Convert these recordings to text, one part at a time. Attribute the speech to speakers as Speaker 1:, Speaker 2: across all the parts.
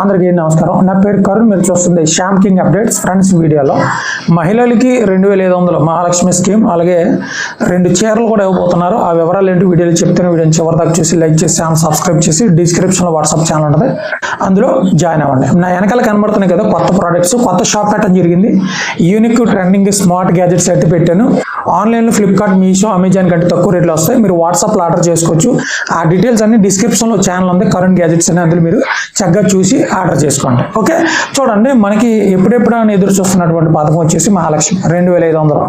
Speaker 1: అందరికీ నమస్కారం. నా పేరు కరుణ్ మీరు చూస్తుంది శ్యామ్ కింగ్ అప్డేట్స్ ఫ్రెండ్స్ వీడియోలో మహిళలకి రెండు వేల ఐదు వందలు మహాలక్ష్మి స్కీమ్ అలాగే రెండు చీరలు కూడా ఇవ్వబోతున్నారు. ఆ వివరాలు ఏంటి వీడియోలు చెప్తున్న వీడియోని చివరి దాకా చూసి లైక్ చేసి ఛానల్ సబ్స్క్రైబ్ చేసి డిస్క్రిప్షన్లో వాట్సాప్ ఛానల్ ఉంటుంది. అందులో జాయిన్ అవ్వండి. నా వెనకాల కనబడుతున్నాయి కదా కొత్త ప్రోడక్ట్స్ కొత్త షాప్ పెట్టడం జరిగింది. యూనిక్ ట్రెండింగ్ స్మార్ట్ గ్యాజెట్స్ అయితే పెట్టాను. ఆన్లైన్లో ఫ్లిప్కార్ట్ మీషో అమెజాన్ కంటే తక్కువ రేట్లో వస్తాయి. మీరు వాట్సాప్లో ఆర్డర్ చేసుకోవచ్చు. ఆ డీటెయిల్స్ అన్ని డిస్క్రిప్షన్లో ఛానల్ ఉంది. కరెంట్ గ్యాజెట్స్ అని అందులో మీరు చక్కగా చూసి ఆర్డర్ చేసుకోండి. ఓకే చూడండి మనకి ఎప్పుడెప్పుడు అని ఎదురు చూస్తున్నటువంటి పథకం వచ్చేసి మహాలక్ష్మి. రెండు వేల ఐదు వందలు.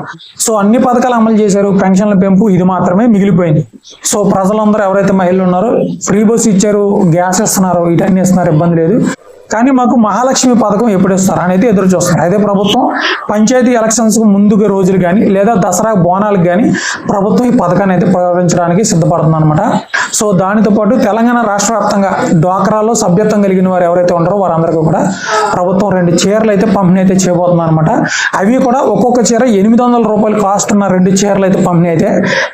Speaker 1: సో అన్ని పథకాలు అమలు చేశారు. పెన్షన్ల పెంపు ఇది మాత్రమే మిగిలిపోయింది. సో ప్రజలందరూ ఎవరైతే మహిళలు ఉన్నారో ఫ్రీ బస్ ఇచ్చారు గ్యాస్ ఇస్తున్నారు ఇటన్నీ ఇస్తున్నారు ఇబ్బంది లేదు. కానీ మాకు మహాలక్ష్మి పథకం ఎప్పుడు ఇస్తారు అనేది ఎదురు చూస్తున్నారు. అయితే ప్రభుత్వం పంచాయతీ ఎలక్షన్స్ ముందుగా రోజులు కానీ లేదా దసరా బోనాలకు కానీ ప్రభుత్వం ఈ పథకాన్ని అయితే ప్రకటించడానికి సిద్ధపడుతుంది అనమాట సో దానితో పాటు తెలంగాణ రాష్ట్ర వ్యాప్తంగా డ్వాక్రాలో సభ్యత్వం కలిగిన వారు ఎవరైతే ఉంటారో వారందరికీ కూడా ప్రభుత్వం రెండు చీరలు అయితే పంపిణీ అయితే చేయబోతుంది అనమాట అవి కూడా ఒక్కొక్క చీర ఎనిమిది వందల రూపాయలు కాస్ట్ ఉన్న రెండు చీరలు అయితే పంపిణీ అయితే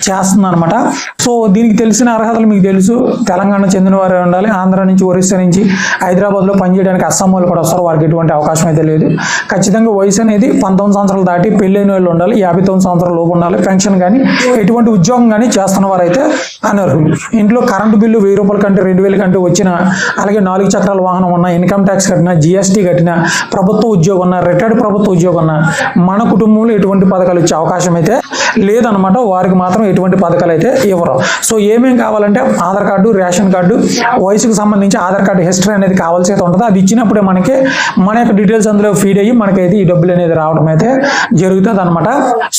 Speaker 1: చేస్తుంది అనమాట సో దీనికి తెలిసిన అర్హతలు మీకు తెలుసు. తెలంగాణ చెందిన వారే ఉండాలి. ఆంధ్ర నుంచి ఒరిస్సా నుంచి హైదరాబాద్లో చేయడానికి అస్సాం వాళ్ళు కూడా వస్తారు. వారికి ఎటువంటి అవకాశం అయితే లేదు. ఖచ్చితంగా వయసు అనేది పంతొమ్మిది సంవత్సరాలు దాటి పెళ్ళైన వాళ్ళు ఉండాలి. యాభై తొమ్మిది సంవత్సరాల లోపు ఉండాలి. పెన్షన్ కానీ ఎటువంటి ఉద్యోగం కానీ చేస్తున్న వారైతే అనర్హులు. ఇంట్లో కరెంటు బిల్లు వెయ్యి రూపాయల కంటే రెండు వేల కంటే వచ్చిన అలాగే నాలుగు చక్రాల వాహనం ఉన్న ఇన్కమ్ ట్యాక్స్ కట్టిన జిఎస్టీ కట్టిన ప్రభుత్వ ఉద్యోగం ఉన్న రిటైర్డ్ ప్రభుత్వ ఉద్యోగం ఉన్న మన కుటుంబంలో ఎటువంటి పథకాలు ఇచ్చే అవకాశం అయితే లేదనమాట వారికి మాత్రం ఎటువంటి పథకాలు అయితే ఇవ్వరు. సో ఏమేం కావాలంటే ఆధార్ కార్డు రేషన్ కార్డు వయసుకు సంబంధించి ఆధార్ కార్డు హిస్టరీ అనేది కావాల్సి అయితే ఉంటుంది. అది ఇచ్చినప్పుడే మనకి మన యొక్క డీటెయిల్స్ అందులో ఫీడ్ అయ్యి మనకైతే ఈ డబ్బులు అనేది రావడం అయితే జరుగుతుంది అనమాట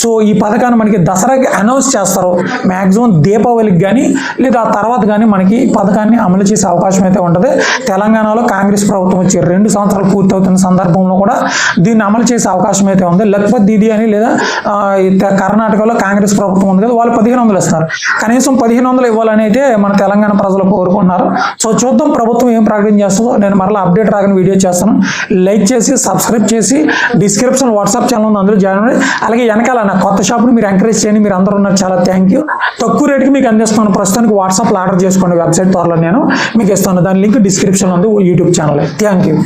Speaker 1: సో ఈ పథకాన్ని మనకి దసరాకి అనౌన్స్ చేస్తారు. మ్యాక్సిమం దీపావళికి కానీ లేదా ఆ తర్వాత కానీ మనకి ఈ పథకాన్ని అమలు చేసే అవకాశం అయితే ఉంటుంది. తెలంగాణలో కాంగ్రెస్ ప్రభుత్వం వచ్చి రెండు సంవత్సరాలు పూర్తవుతున్న సందర్భంలో కూడా దీన్ని అమలు చేసే అవకాశం అయితే ఉంది. లేకపోతే దీది అని లేదా కర్ణాటకలో కాంగ్రెస్ ప్రభుత్వం ఉంది కదా వాళ్ళు పదిహేను వందలు ఇస్తారు కనీసం పదిహేను వందలు ఇవ్వాలని అయితే మన తెలంగాణ ప్రజలు కోరుకున్నారు సో చూద్దాం ప్రభుత్వం ఏం ప్రకటన చేస్తుందో. నేను మరలా అప్డేట్ రాగానే వీడియో చేస్తాను. లైక్ చేసి సబ్స్క్రైబ్ చేసి డిస్క్రిప్షన్ వాట్సాప్ ఛానల్ ఉంది అందులో జాయిన్ అవ్వండి. అలాగే వెనకాల నా కొత్త షాప్ని మీరు ఎంకరేజ్ చేయండి. మీరు అందరూ ఉన్నారు చాలా థ్యాంక్ యూ తక్కువ రేటుకి మీకు అందిస్తున్నాను. ప్రస్తుతానికి వాట్సాప్లో ఆర్డర్ చేసుకోండి వెబ్సైట్ త్వరలో నేను మీకు ఇస్తాను. దాని లింక్ డిస్క్రిప్షన్ ఉంది యూట్యూబ్ ఛానల్. Thank you